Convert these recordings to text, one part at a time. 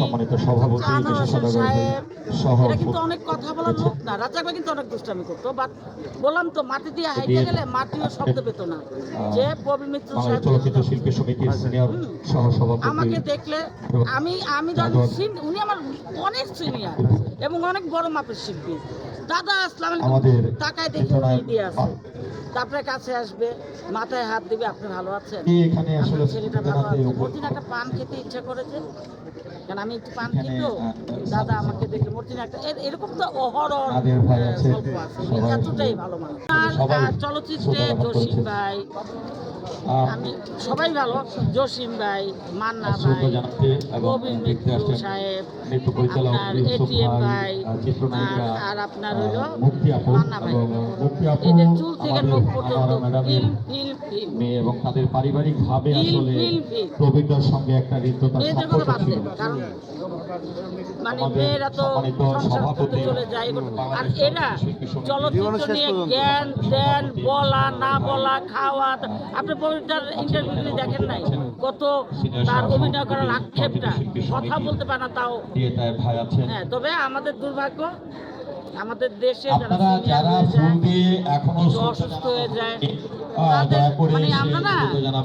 সম্মানিত সভাপতি চাঁদ বিশেষ হোসেন সভাপতি সাহেব সহ এরা কিন্তু অনেক কথা বলার লোক না। রাজাকবা কিন্তু অনেক দুষ্টামি করতো বাট বললাম তো মাটি দিয়ে হাইতে গেলে মাটিও শব্দ পেত না। যে প্রবীণ মিত্র সাহেব চলচ্চিত্র শিল্পী সমিতির সিনিয়র সহ আমাকে দেখলে আমি আমি যখন উনি আমার অনেক সিনিয়র এবং অনেক বড় মাপের শিল্পী। দাদা আসসালাম তাকায় দেখে দিয়ে আসে তারপরে কাছে আসবে মাথায় হাত দিবে আপনি ভালো আছেন? আসলে ছেলেটা ভালো আছে। মর্জিনা একটা পান খেতে ইচ্ছা করেছে। কারণ আমি একটু পান খেত? দাদা আমাকে দেখে মর্জিনা একটা এর- এরকম তো অহরহ ভাই গল্প আছে। এতটাই ভালো মানুষ। চলচ্চিত্রে জসিম ভাই আমি সবাই ভালো। জসিম ভাই মান্না ভাই দেখতে মিত্র সাহেব আপনার এটিএম ভাই আর- আর আপনার হইল মান্না ভাই। এদের চুল থেকে মুখ পর্যন্ত মেয়ে এবং তাদের পারিবারিক ভাবে আসলে ফিল। সঙ্গে একটা হৃদ্যতার সম্পর্ক ছিল। মানে মেয়েরা তো সভাপতি আর এরা চলচ্চিত্র নিয়ে জ্ঞান দেন বলা না বলা খাওয়া আপনি ইন্টারভিউ দেখেন নাই? কত তার অভিনয় করার আক্ষেপটা কথা বলতে পারে না তাও। দিয়ে তাই ভাই আছেন। হ্যাঁ তবে আমাদের দুর্ভাগ্য আমাদের দেশে যারা আপনারা যারা দিয়ে এখনও অসুস্থ হয়ে যায় মানে আমরা না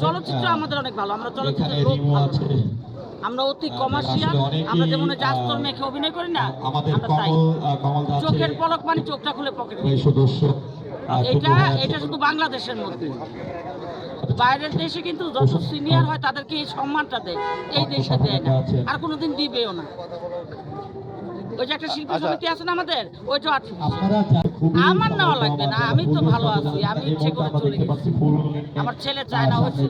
চলচ্চিত্র আমাদের অনেক ভালো আমরা এখানে লোক ভালো। আমরা অতি কমার্শিয়াল আমরা যেমন মেখে অভিনয় করি না আমাদের আমরা তাই। কমল কমল দাস চোখের পলক মানে চোখটা খুলে পকেটে সদস্য এটা। এটা শুধু বাংলাদেশের মধ্যে। বাইরের দেশে কিন্তু যত সিনিয়র হয় তাদেরকে এই সম্মানটা দেয়। এই দেশে দেয় না। আর কোনোদিন দিবেও না। ওই যে একটা শিল্পী সমিতি আছে না আমাদের? ওইটা খুবই আমার নেওয়া লাগবে না, আমি তো ভালো আছি, আমি ইচ্ছে করে চলে গেছি। আমার ছেলে চায় না সামনে